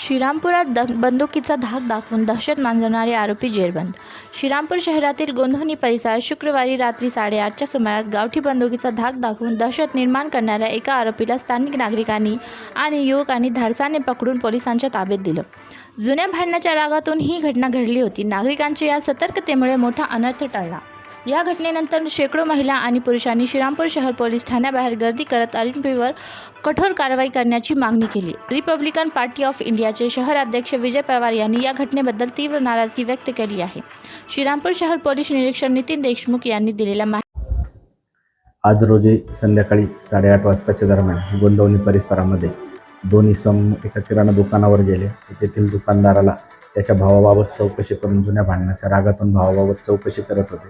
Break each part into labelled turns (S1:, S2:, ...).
S1: श्रीरामपुरात the बंदुकीचा धाक दाखवून दहशत मांजवणारे आरोपी जेरबंद. श्रीरामपूर शहरातील गोंधवणी परिसरात शुक्रवारी रात्री साडेआठच्या सुमारास गावठी बंदुकीचा धाक दाखवून दहशत निर्माण करणाऱ्या एका आरोपीला स्थानिक नागरिकांनी आणि युवकांनी धाडसाने पकडून पोलिसांच्या ताब्यात दिलं. जुन्या भांडणाच्या रागातून ही घटना घडली होती. नागरिकांच्या या सतर्कतेमुळे मोठा अनर्थ टळला. या घटनेनंतर शेकडो महिला आणि पुरुषांनी श्रीरामपूर शहर पोलीस ठाण्याबाहेर गर्दी करत आरोपीवर कठोर कारवाई करण्याची मागणी केली. रिपब्लिकन पार्टी ऑफ इंडियाचे शहर अध्यक्ष विजय पवार यांनी या घटनेबद्दल तीव्र नाराजगी व्यक्त केली आहे. श्रीरामपूर शहर पोलीस निरीक्षक नितीन देशमुख यांनी दिलेल्या माहिती
S2: आज रोजी संध्याकाळी साडेआठ वाजताच्या दरम्यान गोंदवणी परिसरामध्ये दोन इसम एका किराणा दुकानावर गेले. तेथील दुकानदाराला त्याच्या भावाबाबत चौकशी करून जुन्या भांडणाच्या रागातून भावाबाबत चौकशी करत होते.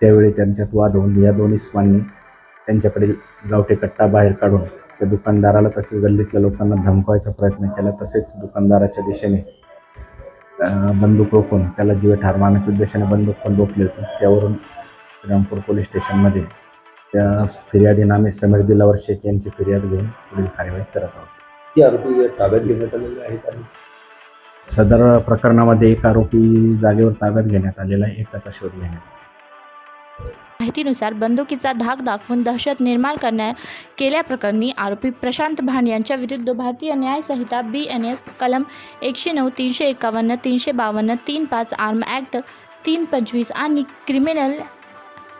S2: त्यावेळी त्यांच्यात वाद होऊन या दोन इस्मांनी त्यांच्याकडील गावठी कट्टा बाहेर काढून त्या दुकानदाराला तसेच गल्लीतल्या लोकांना धमकवायचा प्रयत्न केला. तसेच दुकानदाराच्या दिशेने बंदूक रोखून त्याला जीवे ठार मारण्याच्या उद्देशाने बंदूक पण रोखली होती. त्यावरून श्रीरामपूर पोलीस स्टेशनमध्ये त्या फिर्यादी नामे समीर दिलावर शेख यांची फिर्याद घेऊन पुढील कार्यवाही करत आहोत.
S3: आरोपी ताब्यात घेण्यात आलेले आहेत आणि
S2: सदर प्रकरणामध्ये एक आरोपी जागेवर ताब्यात घेण्यात आलेला आहे एकाचा शोध घेण्यात आला.
S1: माहितीनुसार बंदुकीचा धाक दाखवून दहशत निर्माण करण्या केल्याप्रकरणी आरोपी प्रशांत भांड यांच्या विरुद्ध भारतीय न्याय संहिता बी एन एस कलम एकशे नऊ तीनशे एकावन्न तीनशे बावन्न तीन पाच आर्म ॲक्ट तीन पंचवीस आणि क्रिमिनल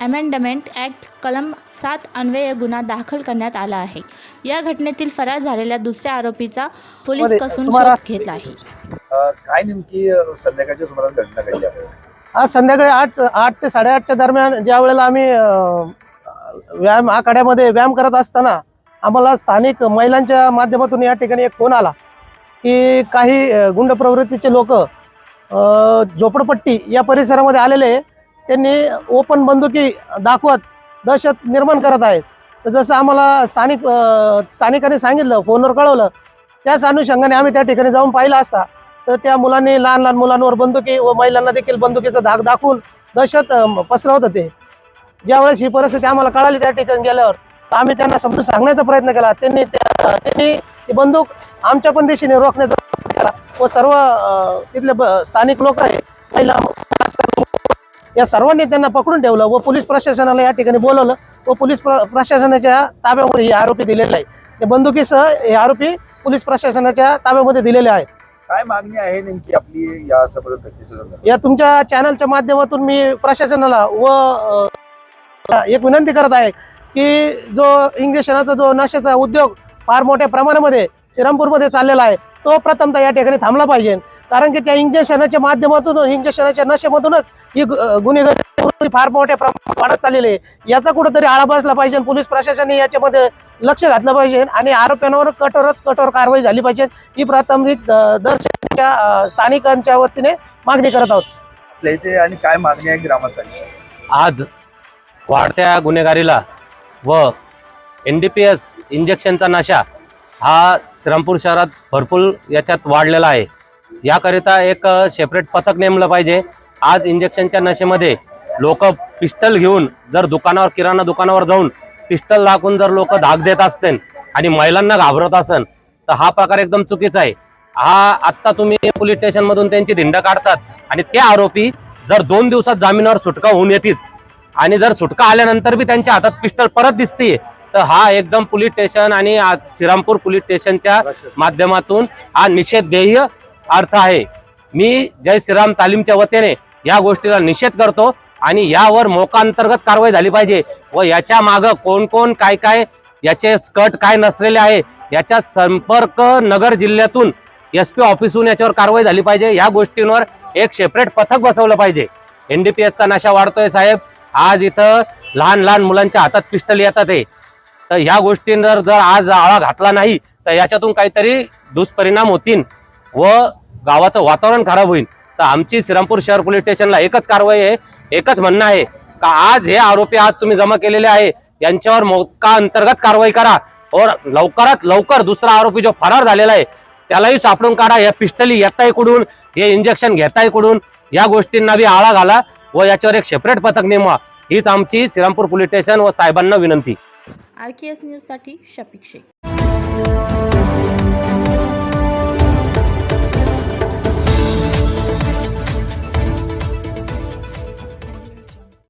S1: अमेंडमेंट ॲक्ट कलम सात अन्वये गुन्हा दाखल करण्यात आला आहे. या घटनेतील फरार झालेल्या दुसऱ्या आरोपीचा पोलीस कसून शोध घेतला आहे.
S3: काय नेमकी संध्याकाळच्या सुमारास घटना घडली? आहे
S4: आज संध्याकाळी आठ आठ ते साडेआठच्या दरम्यान ज्या वेळेला आम्ही व्यायाम आखाड्यामध्ये व्यायाम करत असताना आम्हाला स्थानिक महिलांच्या माध्यमातून या ठिकाणी एक फोन आला की काही गुंड प्रवृत्तीचे लोक झोपडपट्टी या परिसरामध्ये आलेले त्यांनी ओपन बंदुकी दाखवत दहशत निर्माण करत आहेत. तर जसं आम्हाला स्थानिक स्थानिकांनी सांगितलं फोनवर कळवलं त्याच अनुषंगाने आम्ही त्या ठिकाणी जाऊन पाहिलं असता. तर त्या मुलांनी लहान लहान मुलांवर बंदुकी व महिलांना देखील बंदुकीचा धाक दाखवून दहशत पसरवत होते. ज्यावेळेस ही परिस्थिती आम्हाला कळाली त्या ठिकाणी गेल्यावर तर आम्ही त्यांना समजून सांगण्याचा प्रयत्न केला. त्यांनी त्या- त्यांनी ती बंदूक आमच्या पण दिशेने रोखण्याचा प्रयत्न केला. व सर्व तिथले ब- स्थानिक लोक आहे महिला या सर्वांनी त्यांना पकडून ठेवलं व पोलीस प्रशासनाला या ठिकाणी बोलवलं व पोलीस प्र- प्रशासनाच्या ताब्यामध्ये हे आरोपी दिलेले आहे या बंदुकीसह हे आरोपी पोलीस प्रशासनाच्या ताब्यामध्ये दिलेले आहेत.
S3: काय मागणी आहे नेमकी आपली या समोर घटनेच्या
S4: या तुमच्या चॅनलच्या माध्यमातून मी प्रशासनाला व अ, एक विनंती करत आहे की जो इंजेक्शनाचा जो नशेचा उद्योग फार मोठ्या प्रमाणामध्ये श्रीरामपूरमध्ये चाललेला आहे तो प्रथमतः या ठिकाणी थांबला पाहिजे. कारण की त्या इंजेक्शनाच्या माध्यमातून इंजेक्शनाच्या नशेमधूनच ही गुन्हेगारी फार मोठ्या प्रमाणात वाढत चाललेली आहे. याचा कुठेतरी आळा बसला पाहिजे पोलीस प्रशासनाने याच्यामध्ये लक्ष घातलं पाहिजे आणि आरोप्यांवर कठोरच कठोर कारवाई झाली पाहिजे. ही प्राथमिक दर्शनाच्या स्थानिकांच्या वतीने मागणी करत आहोत.
S3: आपल्या इथे आणि काय मागणी आहे ग्रामस्थांची?
S5: आज वाढत्या गुन्हेगारीला व एन डी पी एस इंजेक्शनचा नशा हा श्रीरामपूर शहरात भरपूर याच्यात वाढलेला आहे. याकरिता एक सेपरेट पथक नेमलं पाहिजे. आज इंजेक्शनच्या नशेमध्ये लोक पिस्टल घेऊन जर दुकानावर किराणा दुकानावर जाऊन पिस्टल दाखवून जर लोक धाक देत असतील आणि महिलांना घाबरत असेल तर हा प्रकार एकदम चुकीचा आहे. हा आत्ता तुम्ही पोलीस स्टेशनमधून त्यांची धिंड काढतात आणि ते आरोपी जर दोन दिवसात जामिनावर सुटका होऊन येतील आणि जर सुटका आल्यानंतर बी त्यांच्या हातात पिस्टल परत दिसते तर हा एकदम पोलीस स्टेशन आणि श्रीरामपूर पोलीस स्टेशनच्या माध्यमातून हा निषेध ध्येय अर्थ आहे. मी जय श्रीराम तालीमच्या वतीने या गोष्टीला निषेध करतो आणि यावर मोकांतर्गत कारवाई झाली पाहिजे व याच्या मागं कोण कोण काय काय याचे स्कट काय नसलेले आहे याच्या संपर्क नगर जिल्ह्यातून एस पी ऑफिसहून याच्यावर कारवाई झाली पाहिजे. या गोष्टींवर एक सेपरेट पथक बसवलं पाहिजे. एनडीपीएसचा नशा वाढतोय साहेब. आज इथं लहान लहान मुलांच्या हातात पिस्टल येतात आहे तर ह्या गोष्टींवर जर आज आळा घातला नाही तर याच्यातून काहीतरी दुष्परिणाम होतील व गावाचं वातावरण खराब होईल. तर आमची श्रीरामपूर शहर पोलीस स्टेशनला एकच कारवाई आहे एकच म्हणणं आहे का आज हे आरोपी आज तुम्ही जमा केलेले आहे यांच्यावर मोका अंतर्गत कारवाई करा. और लवकरात लवकर दुसरा आरोपी जो फरार झालेला आहे त्यालाही सापडून काढा. या पिस्टली येताय कुठून? हे इंजेक्शन घेताय कुठून? या गोष्टींना बी आळा घाला व याच्यावर एक सेपरेट पथक नेमवा. हीच आमची श्रीरामपूर पोलीस स्टेशन व साहेबांना विनंती.
S1: आर के एस न्यूजसाठी शफिक शेख.